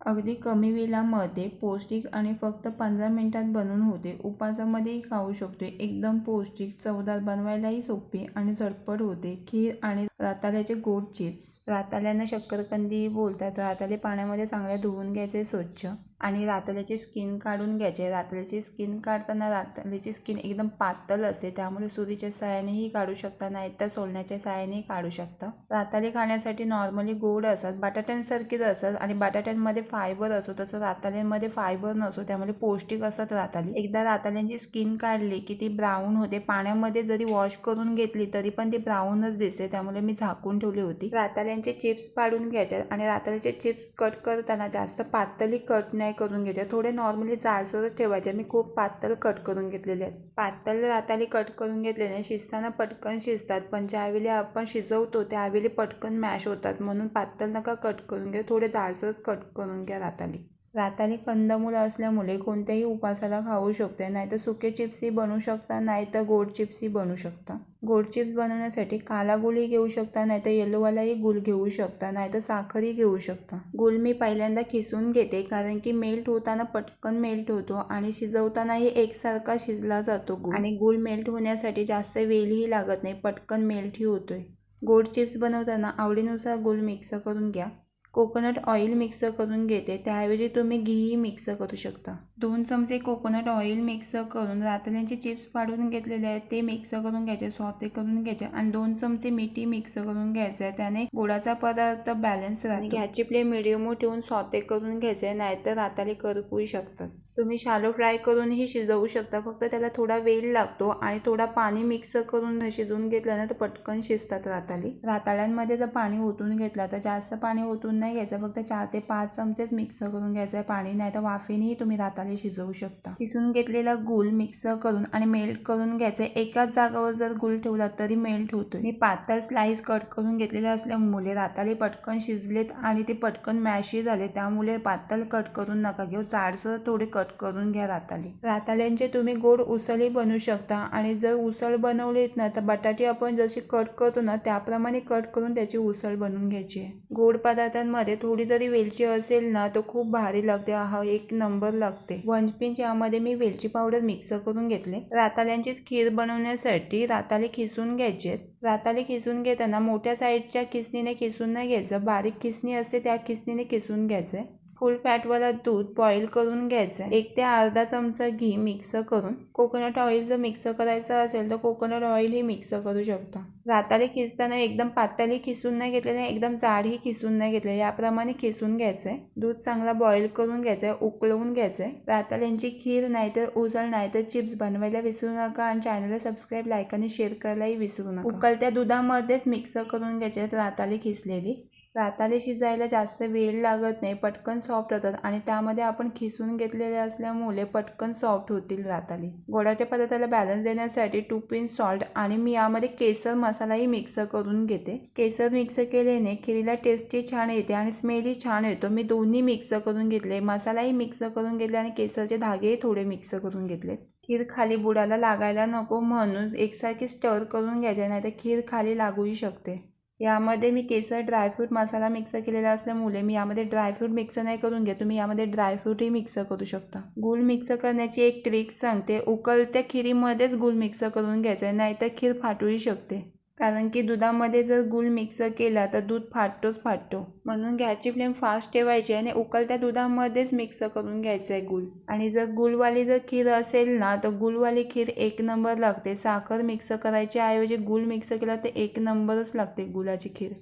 अगदी कमी वेळामध्ये पौष्टिक आणि फक्त पंधरा मिनटात बनवून होते. उपवासामध्येही खाऊ शकतो एकदम पौष्टिक चवदार बनवायलाही सोपे आणि झटपट होते. खीर आणि राताल्याचे गोड चिप्स. राताल्यानं शक्करकंदी बोलतात. राताले पाण्यामध्ये चांगल्या धुवून घ्यायचे स्वच्छ. आणि रातल्याची स्किन काढून घ्यायचे. रातल्याची स्किन काढताना रातल्याची स्किन एकदम पातळ असते. त्यामुळे सुरीच्या साहाय्यानेही काढू शकता नाहीतर सोलण्याच्या साहाय्यानेही काढू शकता. राताले खाण्यासाठी नॉर्मली गोड असतात बटाट्यांसारखीच असतात आणि बटाट्यांमध्ये फायबर असो तसं राताळ्यांमध्ये फायबर नसो त्यामुळे पौष्टिक असतात राताळे एकदा राताळ्यांची स्किन काढली की ती ब्राऊन होते. पाण्यामध्ये जरी वॉश करून घेतली तरी पण ती ब्राऊनच दिसते. त्यामुळे मी झाकून ठेवली होती. राताळ्यांचे चिप्स पाडून घ्यायचे आणि राताळ्याचे चिप्स कट करताना जास्त पातळी कट नाही नाही करून घ्यायचे. थोडे नॉर्मली जाडसरच ठेवायचे. मी खूप पातळ कट करून घेतलेले आहेत. पातळ राताळी कट करून घेतलेले शिजताना पटकन शिजतात. पण ज्यावेळी आपण शिजवतो त्यावेळी पटकन मॅश होतात. म्हणून पातळ नका कट करून घ्या. थोडे जाडसरच कट करून घ्या राताळी रातारी कंदमुळं असल्यामुळे कोणत्याही उपासाला खाऊ शकते नाहीतर सुके चिप्सही बनवू शकता नाहीतर गोड चिप्सही बनवू शकता. गोड चिप्स बनवण्यासाठी काला गुळही घेऊ शकता नाहीतर येलोवालाही गुळ घेऊ शकता नाहीतर साखरही घेऊ शकता. गुल मी पहिल्यांदा खिसून घेते कारण की मेल्ट होताना पटकन मेल्ट होतो आणि शिजवतानाही एकसारखा शिजला जातो गुळ. आणि गुळ मेल्ट होण्यासाठी जास्त वेलही लागत नाही पटकन मेल्टही होतोय. गोड चिप्स बनवताना आवडीनुसार गुल मिक्स करून घ्या. कोकोनट ऑइल मिक्स करून घेते. त्याऐवजी तुम्ही घीही मिक्स करू शकता. दोन चमचे कोकोनट ऑइल मिक्स करून रातल्यांचे चिप्स पाडून घेतलेले आहेत. ते मिक्स करून घ्यायचे स्वते करून घ्यायचे आणि दोन चमचे मिठी मिक्स करून घ्यायचं. त्याने गोडाचा पदार्थ बॅलन्स राहतो. गॅसची फ्लेम मिडियम ठेवून स्वते करून घ्यायचे नाहीतर राताले करपूही शकतात. तुम्ही शालो फ्राय करूनही शिजवू शकता. फक्त त्याला थोडा वेल लागतो आणि थोडा पाणी मिक्स करून शिजवून घेतलं ना तर पटकन शिजतात राताली. राताळ्यांमध्ये जर पाणी ओतून घेतलं तर जास्त पाणी ओतून नाही घ्यायचं. फक्त चार ते पाच चमचेच मिक्स करून घ्यायचं आहे पाणी. नाही तर वाफेनेही तुम्ही राताळी शिजवू शकता. किसून घेतलेला गुल मिक्स करून आणि मेल्ट करून घ्यायचं एकाच जागावर जर गुल ठेवला तरी मेल्ट होतो मी पातळ स्लाईस कट करून घेतलेले असल्यामुळे राताली पटकन शिजलेत आणि ते पटकन मॅशही झाले. त्यामुळे पातळ कट करून नका घेऊ. जाडसर थोडे कट कट करून घ्या राताली. राताळ्यांचे तुम्ही गोड उसळही बनवू शकता आणि जर उसळ बनवलीत ना तर बटाटे आपण जशी कट करतो ना त्याप्रमाणे कट करून त्याची उसळ बनवून घ्यायची आहे. गोड पदार्थांमध्ये थोडी जरी वेलची असेल ना तर खूप भारी लागते. हा एक नंबर लागते. वन पिंच यामध्ये मी वेलची पावडर मिक्स करून घेतले. राताळ्यांचीच खीर बनवण्यासाठी राताळे खिसून घ्यायचे राताले खिसून घेताना मोठ्या साईजच्या खिसणीने खिसून नाही घ्यायचं. बारीक खिसणी असते त्या खिसणीने खिसून घ्यायचं फुल फॅटवाला दूध बॉईल करून घ्यायचं एक ते अर्धा चमचा घी मिक्स करून कोकोनट ऑइल जर मिक्स करायचं असेल तर कोकोनट ऑइल ही मिक्स करू शकता. राताली खिसताना एकदम पातळी खिसून नाही घेतलेलं एकदम जाडही खिसून नाही घेतले याप्रमाणे खिसून घ्यायचंय. दूध चांगला बॉईल करून घ्यायचंय उकळवून घ्यायचंय. राताळ्यांची खीर नाहीतर उसळ नाहीतर चिप्स बनवायला विसरू नका आणि चॅनलला सबस्क्राईब लाईक आणि शेअर करायलाही विसरू नका. उकळत्या दुधामध्येच मिक्स करून घ्यायचे राताली खिसलेली. राताले शिजायला जास्त वेळ लागत नाही पटकन सॉफ्ट होतात आणि त्यामध्ये आपण खिसून घेतलेले असल्यामुळे पटकन सॉफ्ट होतील राताले गोडाच्या पदार्थाला बॅलन्स देण्यासाठी टू पिन सॉल्ट आणि मी यामध्ये केसर मसालाही मिक्स करून घेते. केसर मिक्स केल्याने खिरीला टेस्टही छान येते आणि स्मेलही छान येतो. मी दोन्ही मिक्स करून घेतले. मसालाही मिक्स करून घेतले आणि केसरचे धागेही थोडे मिक्स करून घेतले. खीर खाली बुडाला लागायला नको म्हणून एकसारखी स्टर करून घ्यायचे नाही तर खीर खाली लागूही शकते. यामध्ये मी केसर ड्रायफ्रूट मसाला मिक्स केलेला असल्यामुळे मी यामध्ये ड्रायफ्रूट मिक्स नाही करून घ्या तुम्ही यामध्ये ड्रायफ्रूटही मिक्स करू शकता. गुळ मिक्स करण्याची एक ट्रिक सांगते. उकलत्या खिरीमध्येच गुळ मिक्स करून घ्यायचं आहे नाहीतर खीर फाटूही शकते. कारण की दुधामध्ये जर गूळ मिक्स केला तर दूध फाटतोच फाटतो. म्हणून गॅसची फ्लेम फास्ट ठेवायची आणि उकळत्या दुधामध्येच मिक्स करून घ्यायचं आहे गूळ. आणि जर गुळवाली जर खीर असेल ना तर गुळवाली खीर एक नंबर लागते. साखर मिक्स करायच्या ऐवजी गूळ मिक्स केला तर एक नंबरच लागते गुळाची खीर.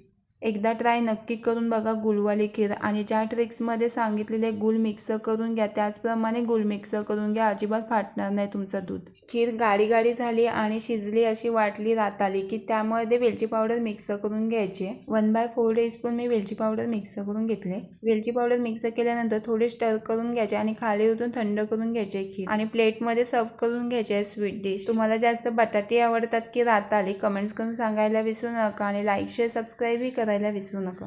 एकदा ट्राय नक्की करून बघा गुलवाली खीर. आणि ज्या ट्रिक्समध्ये सांगितलेले गुळ मिक्स करून घ्या त्याचप्रमाणे गुळ मिक्स करून घ्या अजिबात फाटणार नाही तुमचं दूध. खीर गाडी गाडी झाली आणि शिजली अशी वाटली राताली की त्यामध्ये वेलची पावडर मिक्स करून घ्यायची. वन बाय फोर टीस्पून मी वेलची पावडर मिक्स करून घेतले. वेलची पावडर मिक्स केल्यानंतर थोडे स्टर करून घ्यायचे आणि खाली उतरून थंड करून घ्यायचे खीर. आणि प्लेटमध्ये सर्व करून घ्यायचे स्वीट डिश तुम्हाला जास्त बटाटे आवडतात की राताली कमेंट्स करून सांगायला विसरू नका. आणि लाईक शेअर सबस्क्राईबही करा करायला विसरू नका